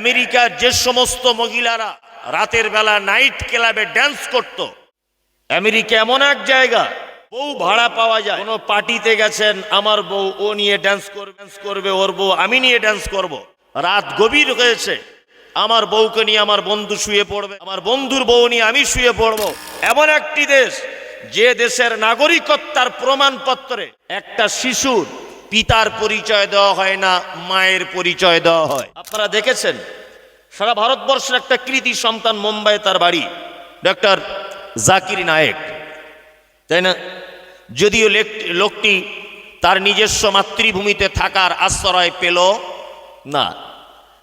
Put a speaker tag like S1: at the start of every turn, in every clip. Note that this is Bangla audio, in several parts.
S1: আমেরিকার যে সমস্ত মহিলারা রাতের বেলা নাইট ক্লাবে ড্যান্স করত, আমেরিকা এমন এক জায়গা, বউ ভাড়া পাওয়া যায়। কোনো পার্টিতে গেছেন, আমার বউ, ও নিয়ে ড্যান্স করবে ড্যান্স করবে, ওর বউ, আমি নিয়ে ড্যান্স করব। রাত গভীর হয়েছে। আমার বউকে নিয়ে আমার বন্ধু শুয়ে পড়বে, আমার বন্ধুর বউ নিয়ে আমি শুয়ে পড়ব। এমন একটি দেশ, যে দেশের নাগরিকত্বার প্রমাণপত্রে একটা শিশুর পিতার পরিচয় দেওয়া হয় না, মায়ের পরিচয় দেওয়া হয়। আপনারা দেখেছেন, সারা ভারতবর্ষের একটা কৃতি সন্তান মুম্বাই তার বাড়ি ডক্টর জাকির নায়েক। তাই না? যদিও লেক- লোকটি তার নিজস্ব মাতৃভূমিতে থাকার আশ্রয় পেল না,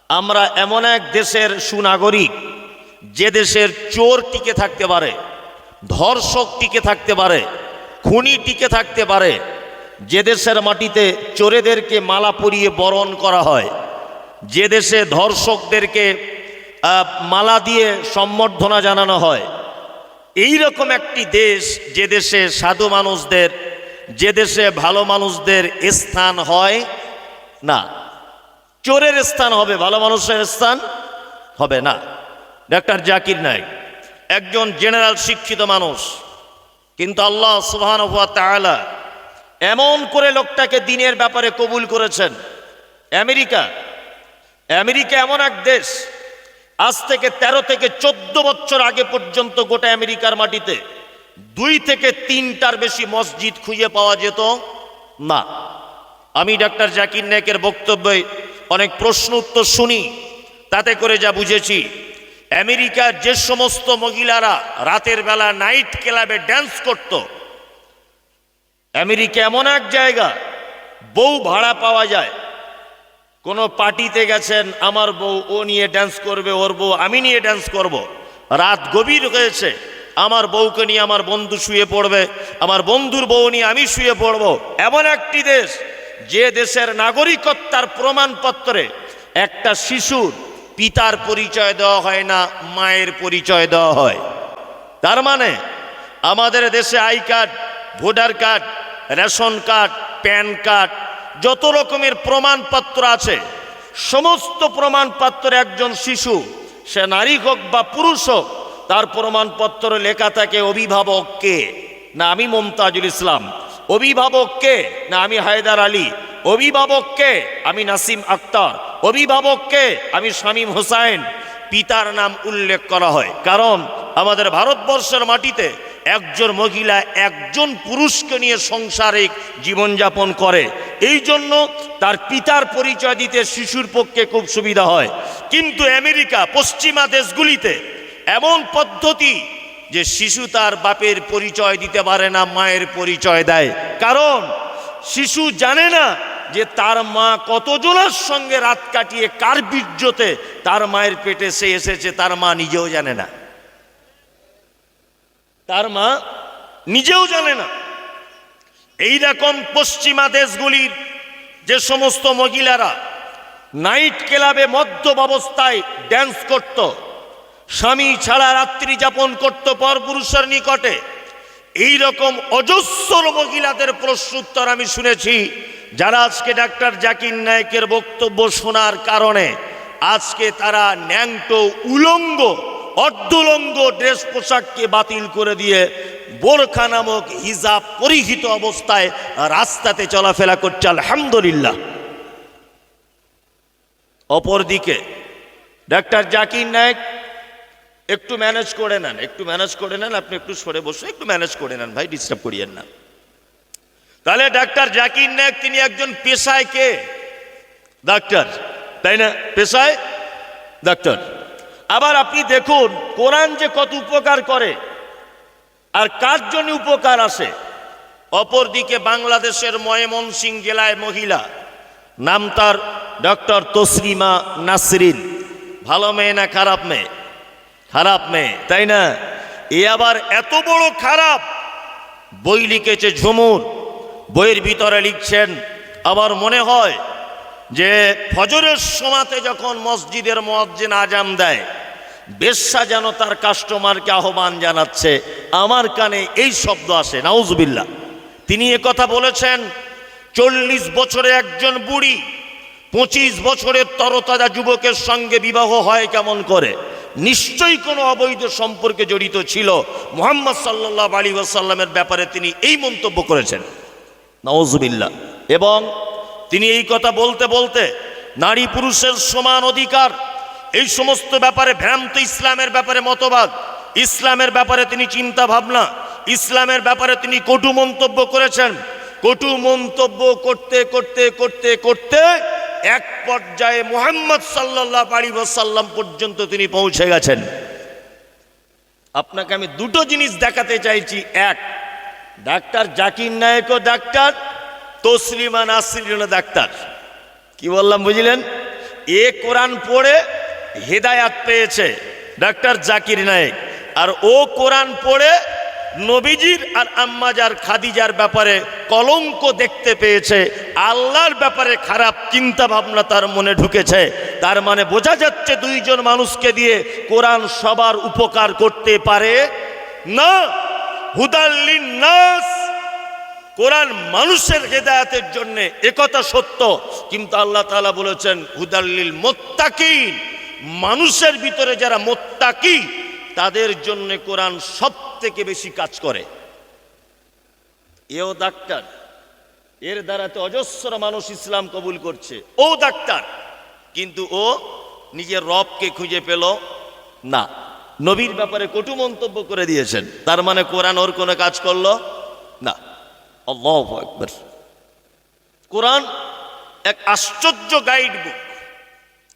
S1: আমরা এমন এক দেশের সুনাগরিক, যে দেশের চোর টিকে থাকতে পারে, ধর্ষক টিকে থাকতে পারে, খুনি টিকে থাকতে পারে যে দেশের মাটিতে চোরেদেরকে মালা পরিয়ে বরণ করা হয়, যে দেশে ধর্ষকদেরকে মালা দিয়ে সম্বর্ধনা জানানো হয় এই রকম একটি দেশ যে দেশে সাধু মানুষদের, যে দেশে ভালো মানুষদের স্থান হয়, না। চোরের স্থান হবে, ভালো মানুষের স্থান হবে না। ডাক্তার জাকির নায়ক, একজন জেনারেল শিক্ষিত মানুষ, কিন্তু আল্লাহ সুবহান তাআলা এমন করে লোকটাকে দিনের ব্যাপারে কবুল করেছেন। আমেরিকা। আমেরিকা এমন এক দেশ, আজ থেকে ১৩ থেকে চোদ্দ বছর আগে পর্যন্ত গোটা আমেরিকার মাটিতে দুই থেকে তিনটার বেশি মসজিদ খুঁজে পাওয়া যেত না। আমি ডাক্তার জাকির নায়কের বক্তব্যে অনেক প্রশ্ন উত্তর শুনি, তাতে করে যা বুঝেছি, আমেরিকার যে সমস্ত মহিলারা রাতের বেলা নাইট ক্লাবে ড্যান্স করত আমেরিকা এমন এক জায়গা, বউ ভাড়া পাওয়া যায়। কোনো পার্টিতে গেছেন, আমার বউ, ও নিয়ে ড্যান্স করবে, ওর বউ, আমি নিয়ে ড্যান্স করব। রাত গভীর হয়েছে, আমার বউকে নিয়ে আমার বন্ধু শুয়ে পড়বে, আমার বন্ধুর বউ নিয়ে আমি শুয়ে পড়ব। এমন একটি দেশ, যে দেশের নাগরিকত্বার প্রমাণপত্রে একটা শিশুর পিতার পরিচয় দেওয়া হয় না, মায়ের পরিচয় দেওয়া হয়। তার মানে আমাদের দেশে I card, voter card ration card, PAN card, যত রকমের প্রমাণপত্র আছে, সমস্ত প্রমাণপত্র একজন শিশু, সে নারী হোক বা পুরুষ হোক, তার প্রমাণপত্র লেখা থাকে অভিভাবক কে? না আমি মমতাজুল ইসলাম। অভিভাবক কে? না আমি হায়দার আলী। অভিভাবক কে? আমি নাসিম আক্তার। অভিভাবক কে? আমি শামীম হোসাইন। পিতার নাম উল্লেখ করা হয়। কারণ আমাদের ভারতবর্ষের মাটিতে একজন মহিলা একজন পুরুষকে নিয়ে সংসারিক জীবনযাপন করে। এই জন্য তার পিতার পরিচয় দিতে শিশুর পক্ষে খুব সুবিধা হয়। কিন্তু আমেরিকা, পশ্চিমা দেশগুলিতে এমন পদ্ধতি যে শিশু তার বাপের পরিচয় দিতে পারে না, মায়ের পরিচয় দেয়। কারণ শিশু জানে না যে তার মা কতজনের সঙ্গে রাত কাটিয়ে কার বীর্যতে তার মায়ের পেটে সে এসেছে, তার মা নিজেও জানে না। তার মা নিজেও জানে না। এই রকম পশ্চিমা দেশগুলির যে সমস্ত মহিলারা নাইট ক্লাবে মধ্য অবস্থায় ড্যান্স করত, স্বামী ছাড়া রাত্রি যাপন করত পরপুরুষের নিকটে, এই রকম অজস্র মহিলাদের প্রশ্নোত্তর আমি শুনেছি, যারা আজকে ডাক্তার জাকির নায়কের বক্তব্য শোনার কারণে আজকে তারা ন্যাংটো উলঙ্গ অর্ধলঙ্গ ড্রেস পোশাককে বাতিল করে দিয়ে বোরখা নামক হিজাব পরিহিত অবস্থায় রাস্তাতে চলাফেরা করছে, আলহামদুলিল্লাহ। অপরদিকে, ডাক্তার জাকির নায়ক, একটু ম্যানেজ করে নেন, একটু ম্যানেজ করে নেন, আপনি একটু সরে বসে একটু ম্যানেজ করে নেন, ভাই, ডিস্টার্ব করিয়েন না। তাহলে ডাক্তার জাকির নায়ক, তিনি একজন পেশায় কে? ডাক্তার, তাই না? পেশায়? ডাক্তার। আবার আপনি দেখুন, কোরআন যে কত উপকার করে আর কার জন্য উপকার আসে? অপরদিকে বাংলাদেশের ময়মনসিং জেলায় মহিলা, নাম তার ডক্টর তসলিমা নাসরিন। ভালো মেয়ে না খারাপ মেয়ে? খারাপ মেয়ে, তাই না? এ আবার এত বড় খারাপ। বই লিখেছে ঝুমুর, বইয়ের ভিতরে লিখছেন, আবার মনে হয় যে ফজরের সমাতে যখন মসজিদের মসজিদ আজাম দেয় বেশ্যা যেন তার কাস্টমারকে আহ্বান জানাচ্ছে। আমার কানে এই শব্দ আসে নাউজবিল্লা তিনি এ কথা বলেছেন, চল্লিশ বছরে একজন বুড়ি পঁচিশ বছরের তরতাজা যুবকের সঙ্গে বিবাহ হয় কেমন করে? নিশ্চয়ই কোনো অবৈধ সম্পর্কে জড়িত ছিল। মোহাম্মদ সাল্লাহ আলী ওয়াসাল্লামের ব্যাপারে তিনি এই মন্তব্য করেছেন। নওয়াজবিল্লা এবং তিনি এই কথা বলতে বলতে নারী পুরুষের সমান অধিকার এই সমস্ত ব্যাপারে ভ্রান্ত ইসলামের ব্যাপারে মতবাদ। ইসলামের ব্যাপারে তিনি চিন্তা ভাবনা। ইসলামের ব্যাপারে তিনি কটু মন্তব্য করেছেন। কটু মন্তব্য করতে করতে করতে করতে এক পর্যায়ে মোহাম্মদ সাল্লাহ আলী সাল্লাম পর্যন্ত তিনি পৌঁছে গেছেন। আপনাকে আমি দুটো জিনিস দেখাতে চাইছি। এক, ডাক্তার জাকির নায়কও ডাক্তার, তসলিমা নাসরিনও ডাক্তার। কি বললাম, বুঝলেন? এ কোরআন পড়ে হেদায়াত পেয়েছে ডাক্তার জাকির নায়েক। আর ও কোরআন পড়ে নবীজির আর আম্মাজার খাদিজার ব্যাপারে কলঙ্ক দেখতে পেয়েছে। আল্লাহর ব্যাপারে খারাপ চিন্তা ভাবনা তার মনে ঢুকেছে। তার মানে বোঝা যাচ্ছে দুইজন মানুষকে দিয়ে কোরআন সবার উপকার করতে পারে না। হুদাল্লিন নাস কোরআন মানুষের হেদায়াতের জন্য একথা সত্য। কিন্তু আল্লাহ তালা বলেছেন হুদাল্লিল মোত্তাকি মানুষের ভিতরে যারা মোত্তাকি, তাদের জন্য কোরআন সব থেকে বেশি কাজ করে। এও ডাক্তার, এর দ্বারা তো অজস্র মানুষ ইসলাম কবুল করছে। ও ডাক্তার, কিন্তু ও নিজের রবকে খুঁজে পেল না। নবীর ব্যাপারে কটু মন্তব্য করে দিয়েছেন। তার মানে কোরআন ওর কোনো কাজ করল না। একবার কোরআন এক আশ্চর্য গাইড বুক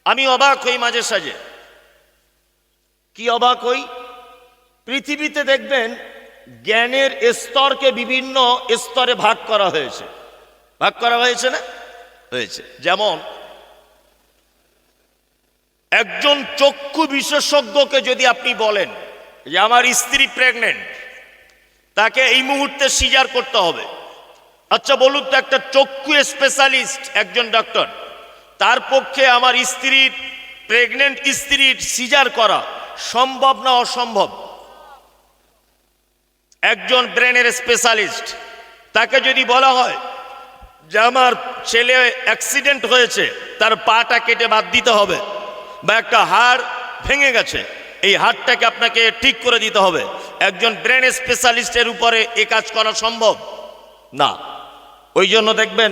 S1: আমি অবাক হই মাঝে সাঝে। কি অবাক হই? পৃথিবীতে দেখবেন জ্ঞানের স্তরকে বিভিন্ন স্তরে ভাগ করা হয়েছে। ভাগ করা হয়েছে না? হয়েছে। যেমন, একজন চক্ষু বিশেষজ্ঞকে যদি আপনি বলেন যে আমার স্ত্রী প্রেগনেন্ট তাকে এই মুহূর্তে সিজার করতে হবে। আচ্ছা বলুন তো একটা চক্ষু স্পেশালিস্ট একজন ডক্টর তার পক্ষে আমার স্ত্রীর প্রেগনেন্ট স্ত্রীর সিজার করা সম্ভব না অসম্ভব। একজন ব্রেনের স্পেশালিস্ট তাকে যদি বলা হয় যে আমার ছেলে অ্যাক্সিডেন্ট হয়েছে, তার পাটা কেটে বাদ দিতে হবে বা একটা হাড় ভেঙে গেছে, এই হাড়টাকে আপনাকে ঠিক করে দিতে হবে। একজন ব্রেন স্পেশালিস্টের উপরে এ কাজ করা সম্ভব না। ওই জন্য দেখবেন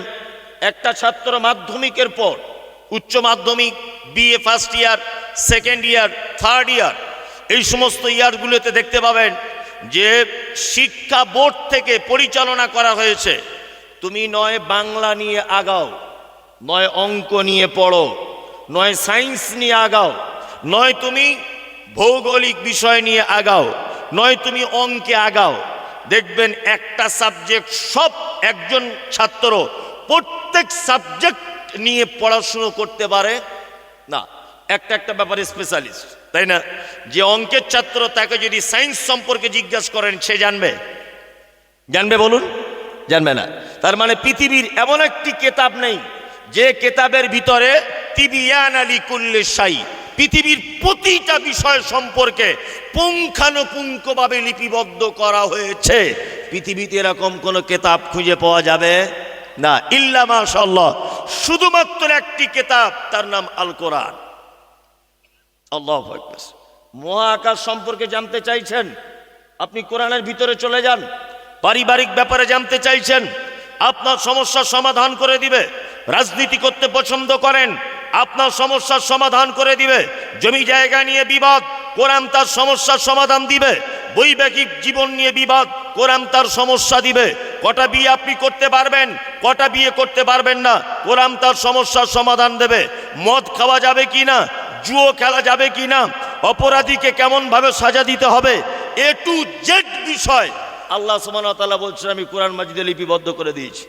S1: একটা ছাত্র মাধ্যমিকের পর উচ্চ মাধ্যমিক BA first year second year third year এই সমস্ত ইয়ারগুলোতে দেখতে পাবেন যে শিক্ষা বোর্ড থেকে পরিচালনা করা হয়েছে। তুমি নয় বাংলা নিয়ে আগাও, নয় অঙ্ক নিয়ে পড়ো, নয় সায়েন্স নিয়ে আগাও, নয় তুমি ভৌগোলিক বিষয় নিয়ে আগাও, নয় তুমি অঙ্কে আগাও। দেখবেন একটা সাবজেক্ট সব একজন ছাত্র, প্রত্যেক সাবজেক্ট নিয়ে পড়াশুনো করতে পারে? না, একটা একটা ব্যাপারে স্পেশালিস্ট তাই না? যে অঙ্কের ছাত্র তাকে যদি সায়েন্স সম্পর্কে জিজ্ঞাসা করেন, সে জানবে। জানবে বলুন? জানবে না। তার মানে পৃথিবীর এমন একটি কেতাব নেই, যে কেতাবের ভিতরে তিবিয়ান আলী পৃথিবীর প্রতিটা বিষয় সম্পর্কে পুঙ্খানুপুঙ্খভাবে লিপিবদ্ধ করা হয়েছে। পৃথিবীতে এরকম কোনো কেতাব খুঁজে পাওয়া যাবে? না, ইল্লা মাশাল্লাহ শুধুমাত্র একটি কেতাব, তার নাম আল কোরআন আল্লাহ। মহাকাশ সম্পর্কে জানতে চাইছেন? আপনি কোরআনের ভিতরে চলে যান। পারিবারিক ব্যাপারে জানতে চাইছেন? আপনার সমস্যার সমাধান করে দিবে। রাজনীতি করতে পছন্দ করেন? আপনার সমস্যার সমাধান করে দিবে। জমি জায়গা নিয়ে বিবাদ, কোরআন তার সমস্যার সমাধান দিবে। বৈবাহিক জীবন নিয়ে বিবাদ, কোরআন তার সমস্যা দিবে। কটা বিয়ে আপনি করতে পারবেন, কটা বিয়ে করতে পারবেন না, কোরআন তার সমস্যার সমাধান দেবে। মদ খাওয়া যাবে কি না, জুয়ো খেলা যাবে কি না, অপরাধীকে কেমন ভাবে সাজা দিতে হবে, এ টু জেড বিষয়। আল্লাহ সুবহানাহু বলছেন, আমি কোরআন মাজিদে লিপিবদ্ধ করে দিয়েছি।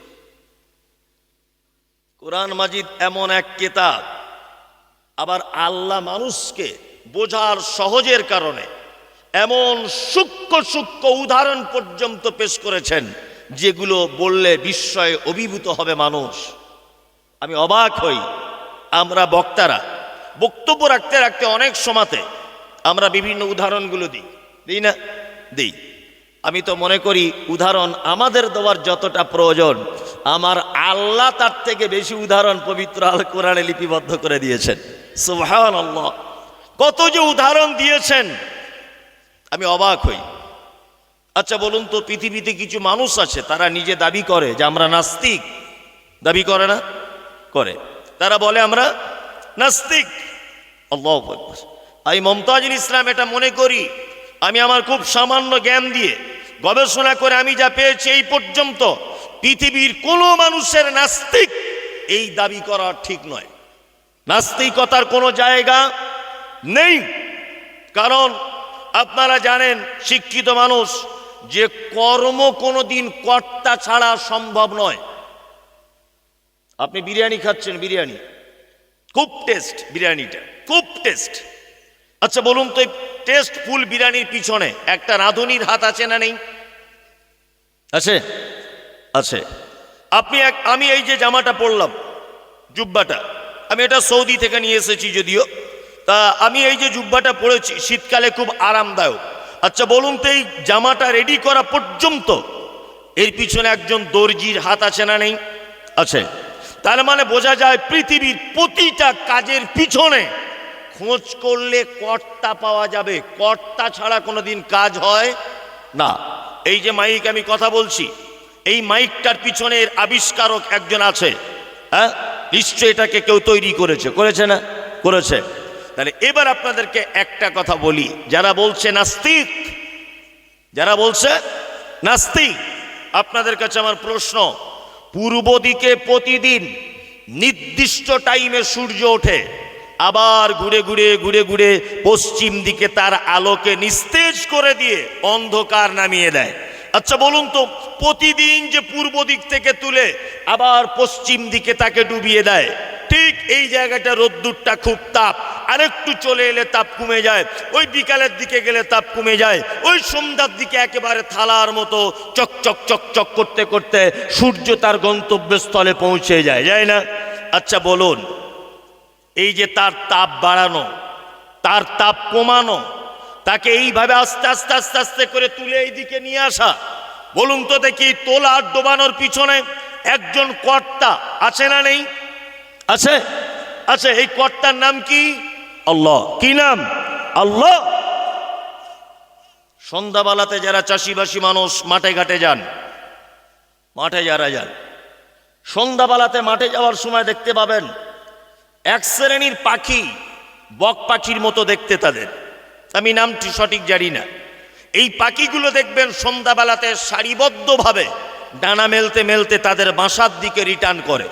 S1: কোরআন মাজিদ এমন এক কেতাব, আবার আল্লাহ মানুষকে বোঝার সহজের কারণে এমন সূক্ষ্ম সূক্ষ্ম উদাহরণ পর্যন্ত পেশ করেছেন, যেগুলো বললে বিস্ময়ে অভিভূত হবে মানুষ। আমি অবাক হই, আমরা বক্তারা, বক্তব্য রাখতে রাখতে অনেক সময়তে আমরা বিভিন্ন উদাহরণগুলো দিই। দিই না? দিই। আমি তো মনে করি, উদাহরণ আমাদের দেওয়ার যতটা প্রয়োজন, আমার আল্লাহ তার থেকে বেশি উদাহরণ পবিত্র আল কোরআনে লিপিবদ্ধ করে দিয়েছেন। সুবহান আল্লাহ কত যে উদাহরণ দিয়েছেন আমি অবাক হই। আচ্ছা বলুন তো, পৃথিবীতে কিছু মানুষ আছে, তারা নিজে দাবি করে যে আমরা নাস্তিক? দাবি করে না? করে। তারা বলে আমরা নাস্তিক। আমি মমতাজুল ইসলাম এটা মনে করি। আমি আমার খুব সামান্য জ্ঞান দিয়ে গবেষণা করে আমি যা পেয়েছি এই পর্যন্ত, পৃথিবীর কোনো মানুষের নাস্তিক এই দাবি করা ঠিক নয়। নাস্তিকতার কোনো জায়গা নেই। কারণ আপনারা জানেন, শিক্ষিত মানুষ, যে কর্ম কোনো দিন কর্তা ছাড়া সম্ভব নয়। আপনি বিরিয়ানি খাচ্ছেন, বিরিয়ানি। খুব টেস্ট বিরিয়ানিটা, খুব টেস্ট। আচ্ছা বলুন তো টেস্ট ফুল বিরিয়ানির পিছনে একটা রাঁধুনির হাত আছে না নেই? আছে আছে। আপনি এক, আমি এই যে জামাটা পরলাম, জুব্বাটা, আমি এটা সৌদি থেকে নিয়ে এসেছি যদিও। তা আমি এই যে জুব্বাটা পরেছি, শীতকালে খুব আরামদায়ক। আচ্ছা বলুন তো, এই জামাটা রেডি করা পর্যন্ত এর পিছনে একজন দর্জির হাত আছে না নেই? আছে। তার মানে বোঝা যায় পৃথিবীর প্রতিটা কাজের পিছনে খোঁজ করলে কর্তা পাওয়া যাবে। কর্তা ছাড়া কোনোদিন কাজ হয় না। এই যে মাইক আমি কথা বলছি, এই মাইকটার পিছনের আবিষ্কারক একজন আছে। হ্যাঁ? নিশ্চয় এটাকে কেউ তৈরি করেছে। করেছে না? করেছে। তাহলে এবার আপনাদেরকে একটা কথা বলি। যারা বলছে নাস্তিক, যারা বলছে নাস্তিক, আপনাদের কাছে আমার প্রশ্ন, পূর্ব দিকে প্রতিদিন নির্দিষ্ট টাইমে সূর্য ওঠে, আবার ঘুরে ঘুরে ঘুরে ঘুরে পশ্চিম দিকে তার আলোকে নিস্তেজ করে দিয়ে অন্ধকার নামিয়ে দেয়। আচ্ছা বলুন তো, প্রতিদিন যে পূর্ব দিক থেকে তুলে আবার পশ্চিম দিকে তাকে ডুবিয়ে দেয়, ঠিক এই জায়গাটা রোদ্দুরটা খুব তাপ। আরেকটু চলে এলে তাপ কমে যায়। ওই বিকালের দিকে গেলে তাপ কমে যায়। ওই সন্ধ্যার দিকে একেবারে থালার মতো চক চক চক চক করতে করতে সূর্য তার গন্তব্যস্থলে পৌঁছে যায় যায় না? আচ্ছা বলুন, এই যে তার তাপ বাড়ানো, তার তাপ কমানো, তাকে এইভাবে আস্তে আস্তে আস্তে আস্তে করে তুলে এই দিকে নিয়ে আসা, বলুন তো দেখি, তোলা আর ডোবানোর পিছনে একজন কর্তা আছে না নেই? আছে? আছে এই কর্তার নাম কি? আল্লাহ। কি নাম? আল্লাহ। সন্ধ্যাবেলাতে যারা চাষিবাসী মানুষ মাঠে ঘাটে যান মাঠে যারা যান সন্ধ্যাবেলাতে মাঠে যাওয়ার সময় দেখতে পাবেন এক শ্রেণির পাখি বক পাখির মতো দেখতে তাদের। আমি নামটি সঠিক জানি না। এই পাখিগুলো দেখবেন সন্ধ্যাবেলাতে সারিবদ্ধভাবে ডানা মেলতে মেলতে তাদের বাসার দিকে রিটার্ন করে।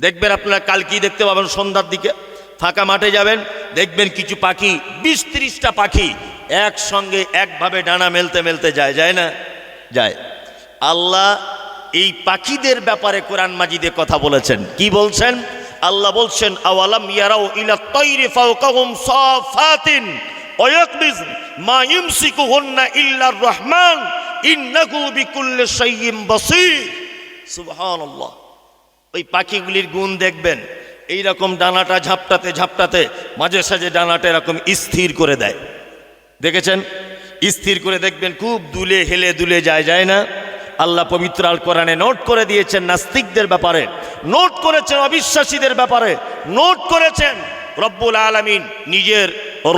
S1: দেখবেন আপনারা কাল কি দেখতে পাবেন সন্ধ্যার দিকে? ফাঁকা মাঠে যাবেন, দেখবেন কিছু পাখি, বিশ ত্রিশটা পাখি একসঙ্গে একভাবে ডানা মেলতে মেলতে যায় যায় না? যায়। আল্লাহ এই পাখিদের ব্যাপারে কোরআন মাজিদে কথা বলেছেন। কি বলছেন? আল্লাহ বলছেন, আওয়ালাম ইলা রহমান, ইন্নাহু বিকুল্লি ওই পাখিগুলির গুণ দেখবেন। এই রকম ডানাটা ঝাপটাতে ঝাপটাতে, মাঝে সাঝে ডানাটা এরকম স্থির করে দেয়। দেখেছেন? স্থির করে দেখবেন, খুব দুলে হেলে দুলে যায় যায় না। আল্লাহ পবিত্র আল কোরআনে নোট করে দিয়েছেন নাস্তিকদের ব্যাপারে, নোট করেছেন অবিশ্বাসীদের ব্যাপারে, নোট করেছেন, রব্বুল আলমিন নিজের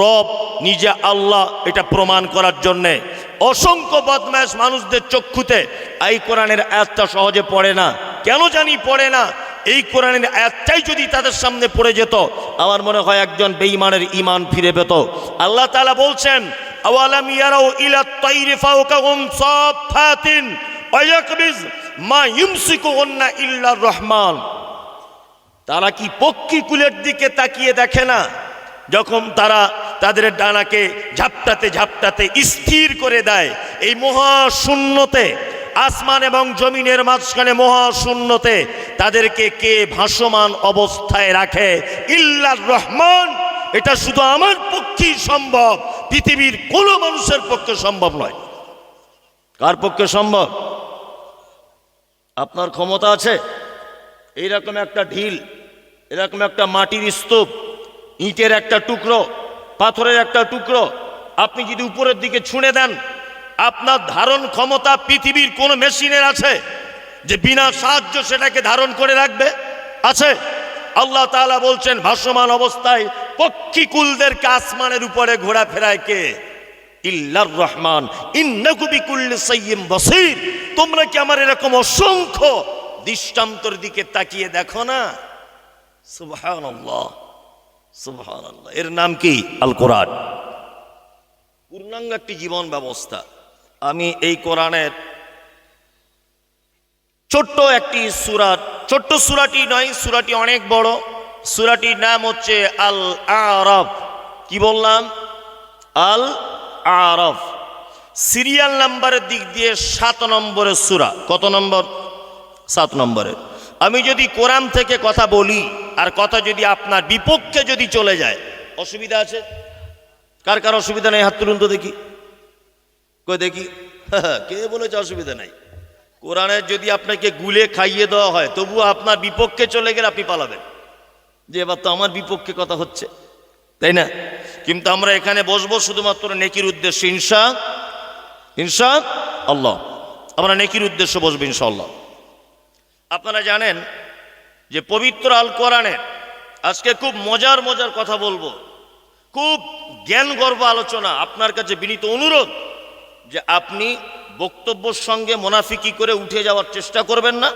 S1: রব, নিজে আল্লাহ এটা প্রমাণ করার জন্যে অসংখ্য বদমাস মানুষদের চক্ষুতে, এই কোরআনের আয়াতটা সহজে পড়ে না। কেন জানি পড়ে না? এই কোরআনের আয়াতটাই যদি তাদের সামনে পড়ে যেত, আমার মনে হয় একজন বেঈমানের ইমান ফিরে পেত। আল্লাহ তাআলা বলছেন, আওয়ালাম ইয়ারাও ইলা তাইরি ফাওকাহুম সাফাতিন ওয়ায়াকবিজ মা ইমসিকুহুন্না ইল্লার রহমান। তারা কি পক্ষী কুলের দিকে তাকিয়ে দেখে না? যখন তারা তাদের ডানাকে ঝাপটাতে ঝাপটাতে স্থির করে দেয়। এই মহাশূন্যতে, আসমান এবং জমিনের মাঝখানে মহাশূন্যতে তাদেরকে কে ভাসমান অবস্থায় রাখে? ইল্লার রহমান! এটা শুধু আমার পক্ষেই সম্ভব, পৃথিবীর কোনো মানুষের পক্ষে সম্ভব নয়। কার পক্ষে সম্ভব? আপনার ক্ষমতা আছে? এইরকম একটা ঢিল, এরকম একটা মাটির স্তূপ, ইটের একটা টুকরো পাথরের একটা টুকরো। আপনি যদি উপরের দিকে ছুঁড়ে দেন, আপনার ধারণ ক্ষমতা পৃথিবীর কোন মেশিনের আছে যে বিনা সাহায্য সেটাকে ধারণ করে রাখবে? আছে। আল্লাহ তাআলা বলছেন, ভাসমান অবস্থায় পক্ষীকুলদেরকে আসমানের উপরে ঘোরাফেরায় কে? ইল্লার রহমান। তোমরা কি আমার এরকম অসংখ্য দৃষ্টান্তর দিকে তাকিয়ে দেখো না? সুবহানাল্লাহ। এর নাম কি? আল কোরআন পূর্ণাঙ্গ একটি জীবন ব্যবস্থা। আমি এই কোরআনের ছোট্ট একটি সুরাত ছোট্ট সুরাটি নয়, সুরাটি অনেক বড়। সুরাটির নাম হচ্ছে আল আরব কি বললাম? আল আরব সিরিয়াল নাম্বারের দিক দিয়ে সাত নম্বরের সুরা। কত নম্বর? সাত নম্বরে আমি যদি কোরআন থেকে কথা বলি, আর কথা যদি আপনার বিপক্ষে যদি চলে যায়, অসুবিধা আছে? কার কার অসুবিধা নেই? হাত তুলুন তো দেখি। কই দেখি? কে বলেছে অসুবিধা নাই? কোরআনের যদি আপনাকে গুলে খাইয়ে দেওয়া হয় তবু আপনার বিপক্ষে চলে গেলে আপনি পালাবেন। যে এবার তো আমার বিপক্ষে কথা হচ্ছে, তাই না? কিন্তু আমরা এখানে বসবো শুধুমাত্র নেকির উদ্দেশ্যে ইনসা ইনসা আল্লাহ। আমরা নেকির উদ্দেশ্যে বসবো ইনশাল্লাহ আপনারা জানেন যে পবিত্র আল কোরআনের আজকে খুব মজার মজার কথা বলব। খুব জ্ঞান গর্ব আলোচনা আপনার কাছে বিনীত অনুরোধ যে আপনি বক্তব্যর সঙ্গে মোনাফিকি করে উঠে যাওয়ার চেষ্টা করবেন না।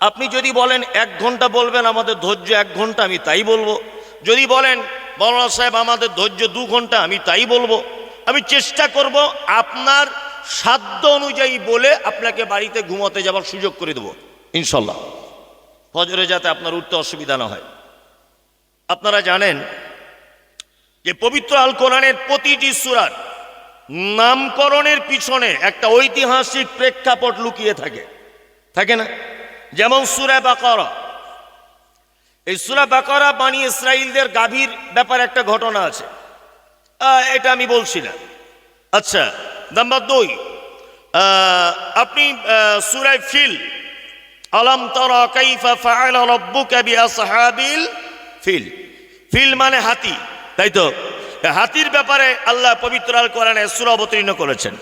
S1: আপনি যদি বলেন এক ঘণ্টা বলবেন, আমাদের ধৈর্য এক ঘণ্টা, আমি তাই বলব। যদি বলেন, মৌলানা সাহেব, আমাদের ধৈর্য দু ঘণ্টা, আমি তাই বলব। আমি চেষ্টা করব আপনার সাধ্য অনুযায়ী বলে আপনাকে বাড়িতে ঘুমাতে যাওয়ার সুযোগ করে দেবো। ইনশাল্লাহ। ফজরে যাতে আপনার উঠতে অসুবিধা না হয়। আপনারা জানেন যে পবিত্র আল কোরআনের প্রতিটি সুরার নামকরণের পিছনে একটা ঐতিহাসিক প্রেক্ষাপট লুকিয়ে থাকে। থাকে না? যেমন সুরা বাকরা। এই সুরা বাকরা বাণী ইসরায়েলদের গাভীর ব্যাপারে একটা ঘটনা আছে। এটা আমি বলছি না। আচ্ছা নাম্বার দুই আপনি সুরায় ফিল আলম তরা ফিল। ফিল মানে হাতি, তাই তো? হাতির ব্যাপারে আল্লাহ পবিত্র আল কোরআনে সূরা অবতীর্ণ করেছেন।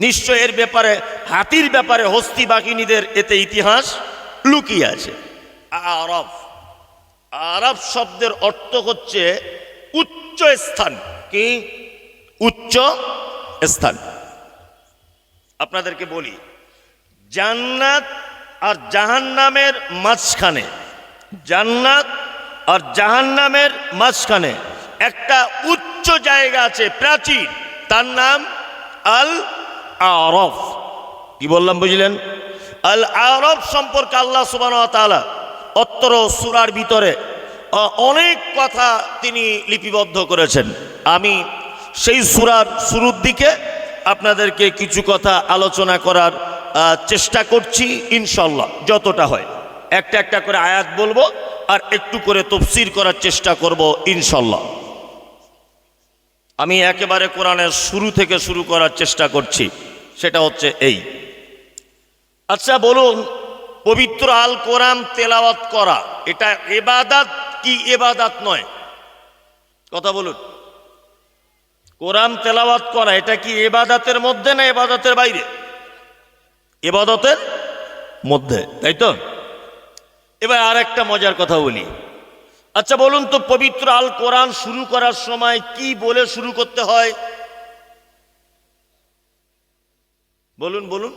S1: নিশ্চয় এর ব্যাপারে, হাতির ব্যাপারে হস্তি বাঘিনীদের এতে ইতিহাস লুকিয়ে আছে। আরব আরব শব্দের অর্থ হচ্ছে উচ্চ স্থান। কি? উচ্চ স্থান। আপনাদেরকে বলি, জান্নাত আর জাহান্নামের মাঝখানে। জান্নাত আর জাহান্নামের মাঝখানে। একটা উচ্চ জায়গা আছে, প্রাচীর। তার নাম আল আরফ কি বললাম, বুঝলেন? আল আরব সম্পর্কে আল্লাহ সুবান অত্তর সুরার ভিতরে অনেক কথা তিনি লিপিবদ্ধ করেছেন। আমি সেই সুরার শুরুর দিকে আপনাদেরকে কিছু কথা আলোচনা করার চেষ্টা করছি ইনশাল্লাহ, যতটা হয়। একটা একটা করে আয়াত বলব আর একটু করে তফসির করার চেষ্টা করব ইনশাল্লাহ। আমি একেবারে কোরআনের শুরু থেকে শুরু করার চেষ্টা করছি, সেটা হচ্ছে এই। আচ্ছা বলুন, পবিত্র আল কোরআন তেলাওয়াত করা, এটা এবাদাত কি এবাদাত নয়? কথা বলুন। কোরআন তেলাওয়াত করা, এটা কি এবাদাতের মধ্যে না এবাদাতের বাইরে? এবাদতের মধ্যে, তাই তো? এবার আর একটা মজার কথা বলি। আচ্ছা বলুন তো, পবিত্র আল কোরআন শুরু করার সময় কি বলে শুরু করতে হয়? বলুন বলুন।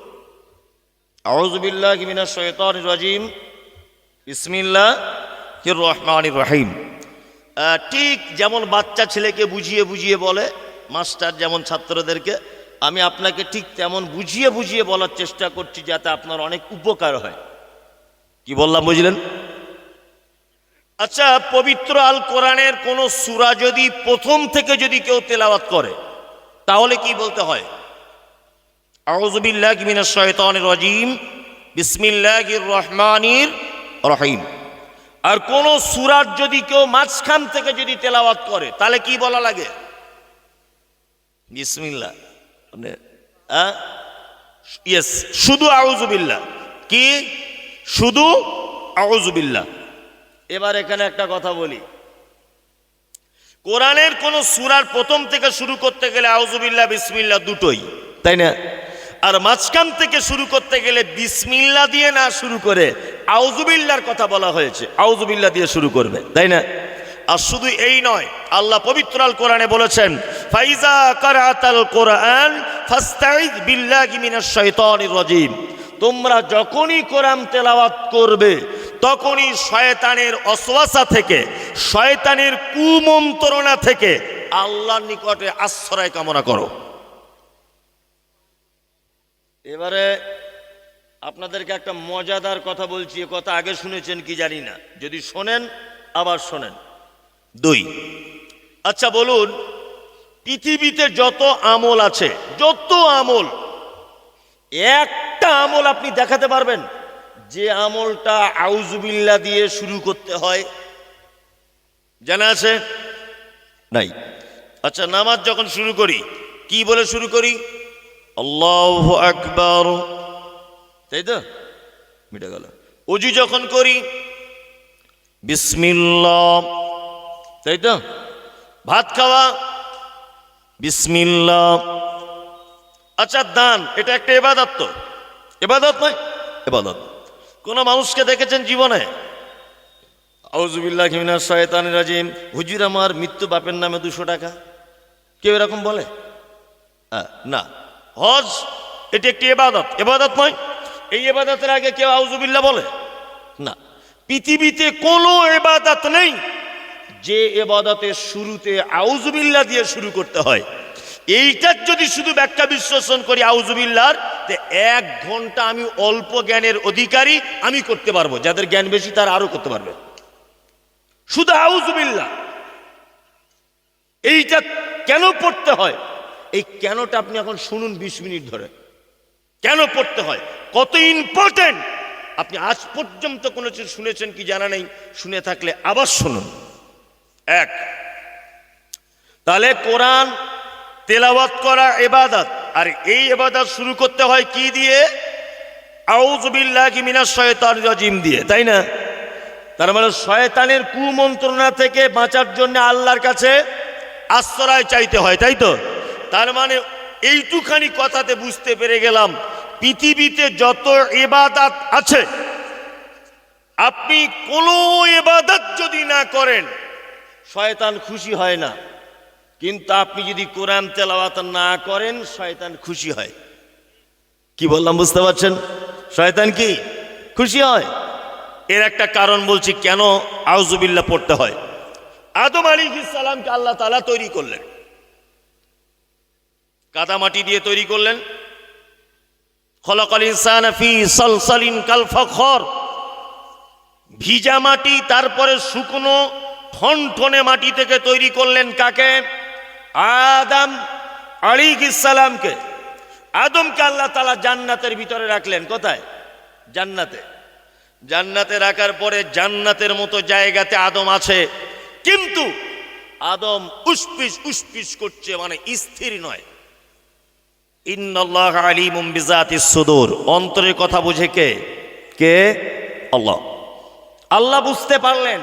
S1: ঠিক যেমন বাচ্চা ছেলেকে বুঝিয়ে বুঝিয়ে বলে, মাস্টার যেমন ছাত্রদেরকে আমি আপনাকে ঠিক তেমন বুঝিয়ে বুঝিয়ে বলার চেষ্টা করছি যাতে আপনার অনেক উপকার হয়। কি বললাম, বুঝলেন? আচ্ছা পবিত্র আল কোরআনের কোন সূরা যদি প্রথম থেকে যদি কেউ তেলাওয়াত করে, তাহলে কি বলতে হয়? রহিম। আর কোন সূরার যদি কেউ মাঝখান থেকে যদি তেলাওয়াত করে, তাহলে কি বলা লাগে? বিসমিল্লাহ। ইয়েস শুধু আউযুবিল্লাহ কি? শুধু আউযুবিল্লাহ এবার এখানে একটা কথা বলি। কোরআনের কোন সুরার প্রথম থেকে শুরু করতে গেলে আউজুবিল্লাহ বিসমিল্লাহ দুটোই, তাই না? আর মাঝখান থেকে শুরু করতে গেলে বিসমিল্লা দিয়ে না শুরু করে আউজুবিল্লার কথা বলা হয়েছে। আউজুবিল্লা দিয়ে শুরু করবে, তাই না? আর শুধু এই নয়, আল্লাহ পবিত্র আল কোরআনে বলেছেন, ফাইজা কারাতাল কোরআন ফাস্তাইদ বিল্লাহি মিনাশ শাইতানির রাজিম। তোমরা যখনই কোরআন তেলাওয়াত করবে, তখনই শয়তানের অসওয়াসা থেকে, শয়তানের কুমন্ত্রণা থেকে আল্লাহর নিকটে আশ্রয় কামনা করো। এবারে আপনাদেরকে একটা মজাদার কথা বলছি, এ কথা আগে শুনেছেন কি জানি না। যদি শোনেন, আবার শোনেন। দুই। আচ্ছা বলুন, পৃথিবীতে যত আমল আছে, যত আমল, একটা আমল আপনি দেখাতে পারবেন, যে আমলটা আউজুবিল্লা দিয়ে শুরু করতে হয়। জানা আছে? নাই। আচ্ছা নামাজ যখন শুরু করি, কি বলে শুরু করি? আল্লাহ আকবর। তাই তো? মিটে গেল। অজু যখন করি, বিসমিল্লাহ। তাই তো? ভাত খাওয়া? বিসমিল্লা আচ্ছা দান এটা একটা এবাদত তো। এবাদত নয়? এবাদত। কোন মানুষকে দেখেছেন জীবনে? আউজুবিল্লাহ হিমিনা শয়তান রাজিম। হুজুর আমার মৃত্যু বাপের নামে দুশো টাকা। কেউ এরকম বলে? হ্যাঁ, না। হজ এটি একটি এবাদত। এবাদত নয়? এই এবাদতের আগে কেউ আউজুবিল্লাহ বলে? না। পৃথিবীতে কোনো এবাদত নেই। যে এবাদতের শুরুতে আউজুবিল্লাহ দিয়ে শুরু করতে হয় এইটার যদি শুধু ব্যাখ্যা বিশ্লেষণ করি আউজুবিল্লার তে এক ঘণ্টা আমি অল্প জ্ঞানের অধিকারী আমি করতে পারব, যাদের জ্ঞান বেশি তারা আরও করতে পারবে। শুধু আউজুবিল্লাহ এইটা কেন পড়তে হয়? এই কেনটা আপনি এখন শুনুন বিশ মিনিট ধরে। কেন পড়তে হয়? কত ইম্পর্টেন্ট আপনি আজ পর্যন্ত কোনো কিছু শুনেছেন কি জানা নেই? শুনে থাকলে আবার শুনুন। এক। তাহলে কোরআন, তেলাওয়াত করা এবাদত আর এই এবাদত শুরু করতে হয় কি দিয়ে? আউজবিল্লাহি মিনাশ শয়তান রাজিম দিয়ে, তাই না? তার মানে শয়তানের কুমন্ত্রণা থেকে বাঁচার জন্য আল্লাহর কাছে আশ্রয় চাইতে হয়, তাই তো? তার মানে এইটুখানি কথাতে বুঝতে পেরে গেলাম, পৃথিবীতে যত এবাদাত আছে, আপনি কোনো এবাদত যদি না করেন শয়তান খুশি হয় না। কিন্তু আপনি যদি কোরআন তেলাওয়াত না করেন, শয়তান খুশি হয়। কি বললাম বুঝতে পারছেন? শয়তান কি? খুশি হয়। এর একটা কারণ বলছি, কেন আউজুবিল্লাহ পড়তে হয়। আদম আলী সালামকে আল্লাহ তালা তৈরি করলেন। কাদামাটি দিয়ে তৈরি করলেন। ভিজা মাটি, তারপরে শুকনো ঠনঠনে মাটি থেকে তৈরি করলেন কাকে? আদম আলী ইসালামকে আদমকে আল্লাহ তালা জান্নাতের ভিতরে রাখলেন। কোথায়? জান্নাতে। জান্নাতে রাখার পরে জান্নাতের মতো জায়গাতে আদম আছে। কিন্তু আদম উসপিস উসপিস করছে মানে স্থির নয়। ইন্নাল্লাহ আলিমুম সুদূর। অন্তরের কথা বুঝে কে? কে? আল্লাহ। আল্লাহ বুঝতে পারলেন।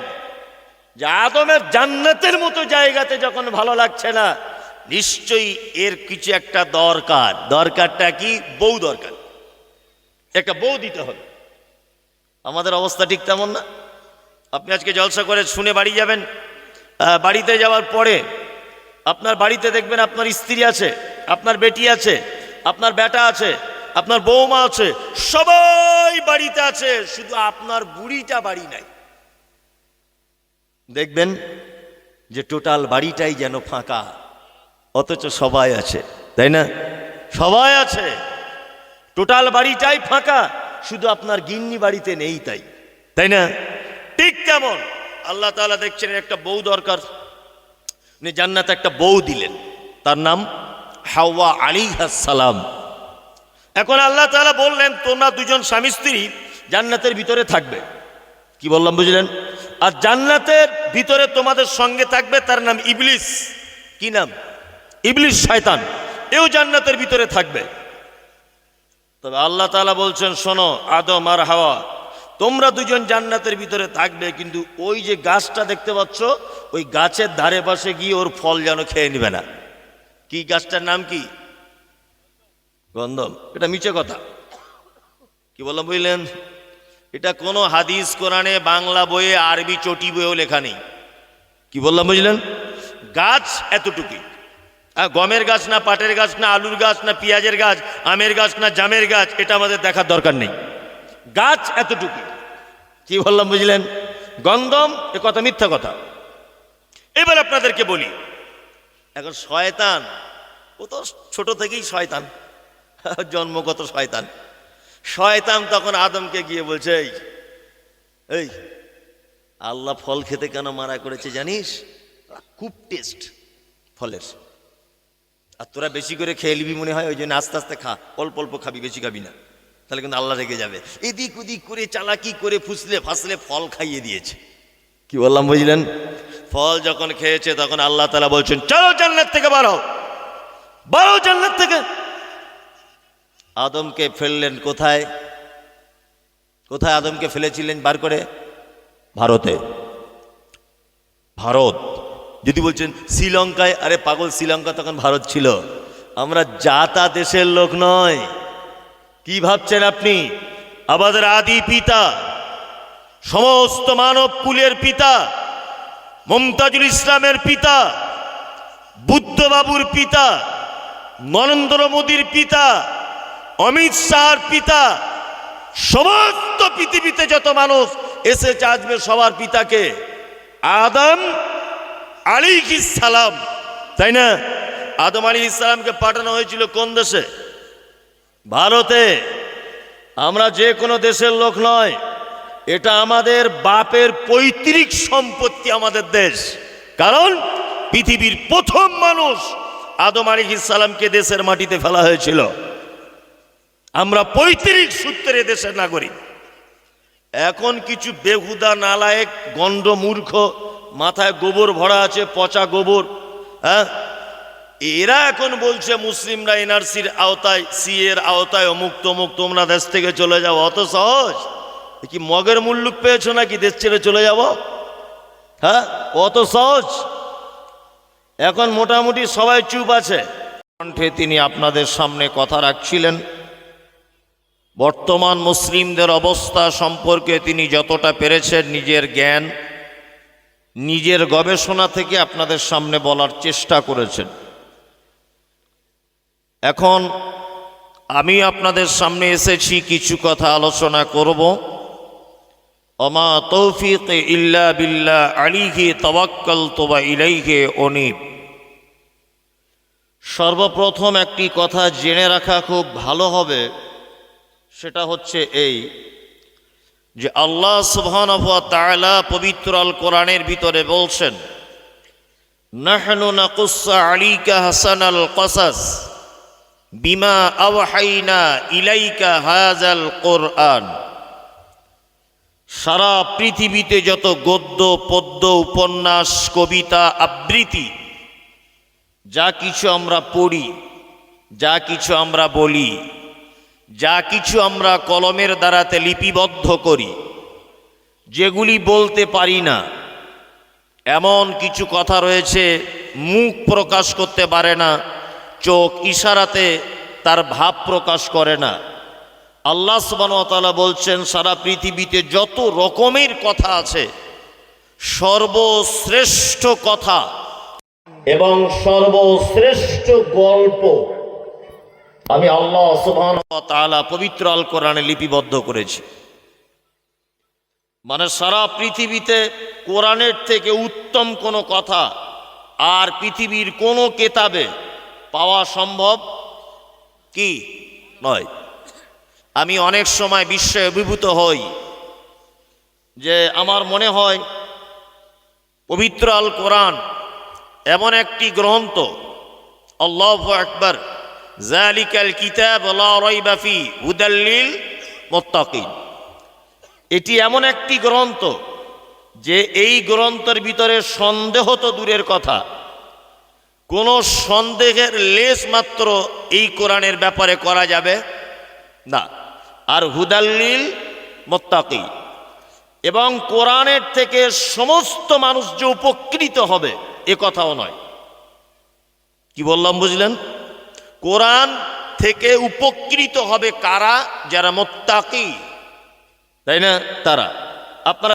S1: আদমের জান্নাতের মতো জায়গাতে যখন ভালো লাগছে না, নিশ্চয়ই এর কিছু একটা দরকার। দরকারটা কি? বউ দরকার। একটা বউ দিতে হবে। আমাদের অবস্থা ঠিক তেমন না। আপনি আজকে জলসা করে শুনে বাড়ি যাবেন। বাড়িতে যাওয়ার পরে আপনার বাড়িতে দেখবেন আপনার স্ত্রী আছে, আপনার বেটি আছে, আপনার বেটা আছে, আপনার বৌমা আছে, সবাই বাড়িতে আছে, শুধু আপনার বুড়িটা বাড়ি নাই। দেখবেন যে টোটাল বাড়িটাই যেন ফাঁকা, অথচ সবাই আছে, তাই না? সবাই আছে। টোটাল বাড়িটাই ফাঁকা, শুধু আপনার গিন্নি বাড়িতে নেই তাই তাই না? ঠিক কেমন আল্লাহ তালা দেখছেন একটা বউ দরকার। উনি জান্নাতে একটা বউ দিলেন, তার নাম হাওয়া আলী সালাম। এখন আল্লাহ তাআলা বললেন, তোমরা দুজন স্বামী স্ত্রী জান্নাতের ভিতরে থাকবে। কি বললাম, বুঝলেন? আর জান্নাতের ভিতরে তোমাদের সঙ্গে থাকবে তার নাম ইবলিস। কি নাম? ইবলিস শয়তান। এও জান্নাতের ভিতরে থাকবে। তবে আল্লাহ তাআলা বলছেন, শোনো, আদম আর হাওয়া, তোমরা দুজন জান্নাতের ভিতরে থাকবে, কিন্তু ওই যে গাছটা দেখতে পাচ্ছ, ওই গাছের ধারে পাশে গিয়ে ওর ফল যেন খেয়ে নিবে না। কি গাছটার নাম কি? গন্ধম। এটা মিছে কথা। কি বললাম, বুঝলেন? এটা কোনো হাদিস, কোরআনে, বাংলা বইয়ে, আরবি চটি বইয়েও লেখা নেই। কি বললাম, বুঝলেন? গাছ এতটুকুই। হ্যাঁ গমের গাছ না পাটের গাছ না আলুর গাছ না পেঁয়াজের গাছ, আমের গাছ না জামের গাছ, এটা আমাদের দেখার দরকার নেই। গাছ এতটুকু কি বললাম, বুঝলেন? গন্ধম এ কথা মিথ্যা কথা। এবার আপনাদেরকে বলি, এখন শয়তান, ও তো ছোট থেকেই শয়তান। জন্মগত শয়তান। শয়তান তখন আদমকে গিয়ে বলছে, এই এই, আল্লাহ ফল খেতে কেন মারা করেছে জানিস? খুব টেস্ট ফলের। আর তোরা বেশি করে খেয়ে নিবি মনে হয়, ওই জন্য আস্তে আস্তে খা, অল্প অল্প খাবি, বেশি খাবি না। তাহলে কিন্তু আল্লাহ রেগে যাবে। এদিক ওদিক করে, চালাকি করে, ফুসলে ফাসলে ফল খাইয়ে দিয়েছে। কি বললাম, বুঝলেন? ফল যখন খেয়েছে, তখন আল্লাহ তালা বলছেন, চলো জান্নাত থেকে বারো বারো জান্নাত থেকে। আদমকে ফেললেন কোথায়? কোথায় আদমকে ফেলেছিলেন বার করে? ভারতে। ভারত। যদি বলছেন শ্রীলঙ্কায়, আরে পাগল, শ্রীলঙ্কা তখন ভারত ছিল। আমরা জাতা দেশের লোক নয়। কি ভাবছেন আপনি? আমাদের আদি পিতা, সমস্ত মানব কুলের পিতা, মমতাজুল ইসলামের পিতা, বুদ্ধবাবুর পিতা, নরেন্দ্র মোদীর পিতা অমিত শাহর পিতা, সমস্ত পৃথিবীতে যত মানুষ এসে চাচবে সবার পিতাকে আদম আলী সালাম তাই না? আদম আলী ইসলামকে পাঠানো হয়েছিল কোন দেশে? ভারতে। আমরা যে কোনো দেশের লোক নয়, এটা আমাদের বাপের পৈতৃক সম্পত্তি আমাদের দেশ। কারণ পৃথিবীর প্রথম মানুষ আদম আলী ইসালামকে দেশের মাটিতে ফেলা হয়েছিল। আমরা পৈতৃক সূত্রে দেশের নাগরিক। এখন কিছু বেহুদা নালায়েক, গণ্ড মূর্খ, মাথায় গোবর ভরা আছে, পচা গোবর হ্যাঁ? এরা এখন বলছে মুসলিমরা এনআরসির আওতায় সি এর আওতায়, অমুক তমুক, তোমরা দেশ থেকে চলে যাও। অত সহজ? কি মগের মুল্লুক পেয়েছ নাকি দেশ ছেড়ে চলে যাব? হ্যাঁ? অত সহজ? এখন মোটামুটি সবাই চুপ আছে। কণ্ঠে তিনি আপনাদের সামনে কথা রাখছিলেন। বর্তমান মুসলিমদের অবস্থা সম্পর্কে তিনি যতটা পেরেছেন নিজের জ্ঞান, নিজের গবেষণা থেকে আপনাদের সামনে বলার চেষ্টা করেছেন। এখন আমি আপনাদের সামনে এসেছি, কিছু কথা আলোচনা করব। অমা তৌফিক ইল্লা বিল্লা আলিহি তবাক্কাল তোবা ইলাইহে অনিব সর্বপ্রথম একটি কথা জেনে রাখা খুব ভালো হবে। সেটা হচ্ছে এই যে আল্লাহ সুবহান তাআলা পবিত্র আল কোরআনের ভিতরে বলছেন আলিকা হাসান আল কসাস বিমা আওহাইনা ইলাইকা কোরআন। সারা পৃথিবীতে যত গদ্য, পদ্য, উপন্যাস, কবিতা, আবৃত্তি, যা কিছু আমরা পড়ি, যা কিছু আমরা বলি যা কিছু আমরা কলমের দ্বারাতে লিপিবদ্ধ করি, যেগুলি বলতে পারি না, এমন কিছু কথা রয়েছে, মুখ প্রকাশ করতে পারে না, চোখ ইশারাতে তার ভাব প্রকাশ করে না। আল্লাহ সুবানতালা বলছেন, সারা পৃথিবীতে যত রকমের কথা আছে, সর্বশ্রেষ্ঠ কথা এবং সর্বশ্রেষ্ঠ গল্প আমি আল্লাহ পবিত্র আল কোরআনে লিপিবদ্ধ করেছি। মানে সারা পৃথিবীতে কোরআনের থেকে উত্তম কোনো কথা আর পৃথিবীর কোনো কেতাবে পাওয়া সম্ভব কি নয়। আমি অনেক সময় বিস্ময়ে অভিভূত হই যে আমার মনে হয় পবিত্র আল কোরআন এমন একটি গ্রন্থ, আল্লাহ একবার জালিকাল কিতাব লা রাইবা হুদাল্লিল মুত্তাকিন। এটি এমন একটি গ্রন্থ যে এই গ্রন্থের ভিতরে সন্দেহ তো দূরের কথা। কোনো সন্দেহের লেশ মাত্র এই কোরআনের ব্যাপারে করা যাবে না। আর হুদাল্লিল মোত্তাকি এবং কোরআনের থেকে সমস্ত মানুষ যে উপকৃত হবে এ কথাও নয়। কি বললাম বুঝলেন? কোরআন থেকে উপকৃত হবে কারা? যারা মোত্তাকি। তাই না? তারা। আপনারা